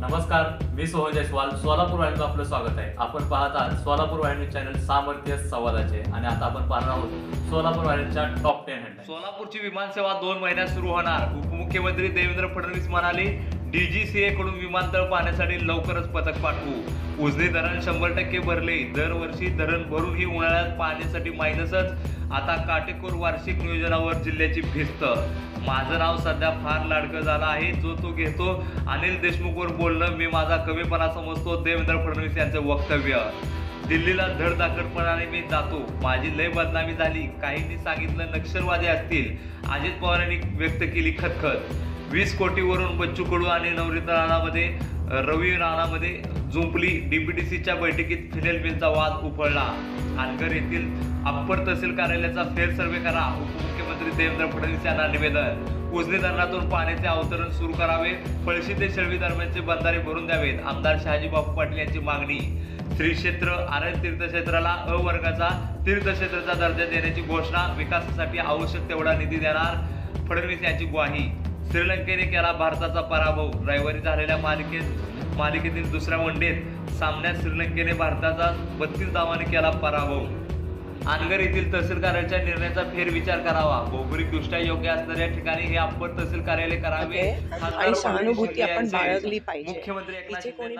नमस्कार मी सोहन जयस्वाल सोलापूर वाहिनीचं आपलं स्वागत आहे. आपण पाहत आहात सोलापूर वाहिनी चॅनल सामर्थ्य संवादाचे आणि आता आपण पाहणार आहोत सोलापूर वाहिनीच्या टॉप टेन हंड्रेड सोलापूरची विमानसेवा दोन महिन्यात सुरू होणार. उपमुख्यमंत्री देवेंद्र फडणवीस म्हणाले डीजीसीए कडून विमानतळ पाहण्यासाठी लवकरच पथक पाठवू. उजनी धरण शंभर टक्के भरले. दरवर्षी धरण भरून ही उन्हाळ्यात पाहण्यासाठी मायनसच. आता काटेकोर वार्षिक नियोजनावर जिल्ह्याची भिस्त. माझं नाव सध्या फार लाडकं झालं आहे. जो तो घेतो अनिल देशमुखवर बोलणं मी माझा कमीपणा समजतो. देवेंद्र फडणवीस यांचं वक्तव्य. दिल्लीला धडधाकटपणाने मी जातो. माझी लय बदनामी झाली. काहींनी सांगितलं नक्षलवादी असतील. अजित पवारांनी व्यक्त केली खतखत. वीस कोटीवरून बच्चू कडू आणि नवनीत राणामध्ये रवी राणामध्ये जुंपली डीपीटीसीच्या बैठकीत फिनेल बिलचा वाद उफळला. पालघर येथील अप्पर तहसील कार्यालयाचा फेर सर्वे करा. उपमुख्यमंत्री देवेंद्र फडणवीस यांना निवेदन. उजनी धरणातून पाण्याचे अवतरण सुरू करावे. पळशी ते शेळवी दरम्यानचे बंधारे भरून द्यावेत. आमदार शहाजी बापू पाटील यांची मागणी. श्री क्षेत्र आरण तीर्थक्षेत्राला अ वर्गाचा तीर्थक्षेत्राचा दर्जा देण्याची घोषणा. विकासासाठी आवश्यक तेवढा निधी देणार फडणवीस यांची ग्वाही. श्रीलंकेने केला भारताचा पराभव. रविवारी झालेल्या मालिकेत मालिकेतील दुसऱ्या वनडेत सामन्यात श्रीलंकेने भारताचा बत्तीस धावाने केला पराभव. अनगर येथील तहसील कार्यालयाच्या निर्णयाचा फेरविचार करावा. भौगोलिकदृष्ट्या योग्य असणाऱ्या ठिकाणी हे अप्पर तहसील कार्यालय करावे. आणि सहानुभूती आपण बाळगली पाहिजे. मुख्यमंत्री एकनाथ शिंदे